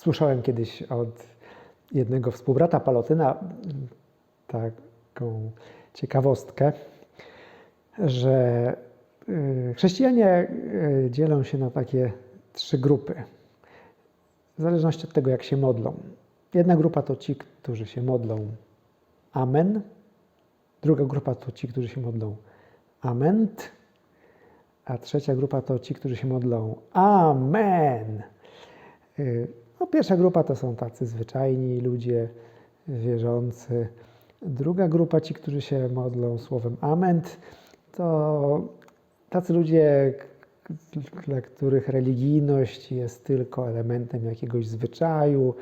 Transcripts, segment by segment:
Słyszałem kiedyś od jednego współbrata Palotyna taką ciekawostkę, że y, chrześcijanie y, dzielą się na takie trzy grupy, w zależności od tego, jak się modlą. Jedna grupa to ci, którzy się modlą Amen. Druga grupa to ci, którzy się modlą Ament. A trzecia grupa to ci, którzy się modlą Amen. No, pierwsza grupa to są tacy zwyczajni ludzie wierzący. Druga grupa, ci, którzy się modlą słowem Ament, to tacy ludzie, dla których religijność jest tylko elementem jakiegoś zwyczaju,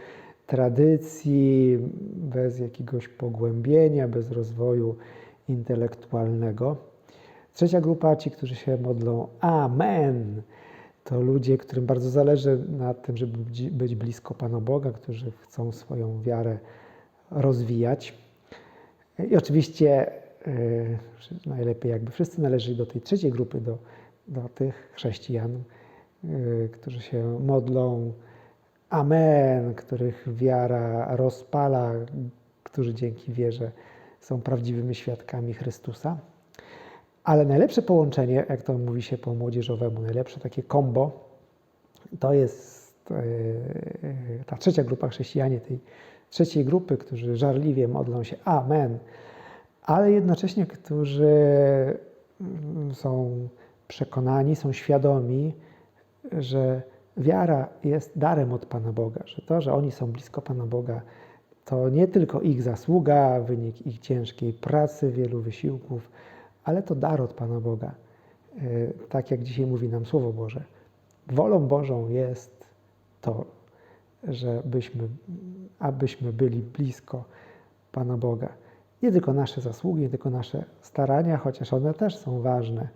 tradycji, bez jakiegoś pogłębienia, bez rozwoju intelektualnego. Trzecia grupa, ci, którzy się modlą Amen, to ludzie, którym bardzo zależy na tym, żeby być- blisko Pana Boga, którzy chcą swoją wiarę rozwijać. I oczywiście yy, najlepiej jakby wszyscy należeli do tej trzeciej grupy, do, do tych chrześcijan, yy, którzy się modlą Amen, których wiara rozpala, którzy dzięki wierze są prawdziwymi świadkami Chrystusa. Ale najlepsze połączenie, jak to mówi się po młodzieżowemu, najlepsze takie kombo, to jest yy, ta trzecia grupa chrześcijanie tej trzeciej grupy, którzy żarliwie modlą się Amen, ale jednocześnie, którzy mm, są przekonani, są świadomi, że wiara jest darem od Pana Boga, że to, że oni są blisko Pana Boga, to nie tylko ich zasługa, wynik ich ciężkiej pracy, wielu wysiłków, ale to dar od Pana Boga. Yy, Tak jak dzisiaj mówi nam Słowo Boże. Wolą Bożą jest to, żebyśmy, abyśmy byli blisko Pana Boga. Nie tylko nasze zasługi, nie tylko nasze starania, chociaż one też są ważne,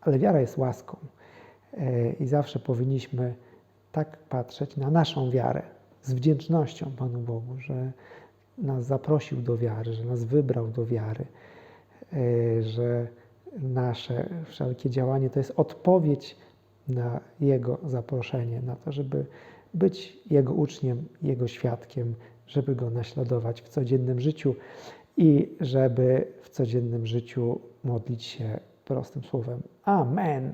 ale wiara jest łaską. E, I zawsze powinniśmy tak patrzeć na naszą wiarę z wdzięcznością Panu Bogu, że nas zaprosił do wiary, że nas wybrał do wiary, e, że nasze wszelkie działanie to jest odpowiedź na Jego zaproszenie, na to, żeby być Jego uczniem, Jego świadkiem, żeby Go naśladować w codziennym życiu i żeby w codziennym życiu modlić się prostym słowem Amen.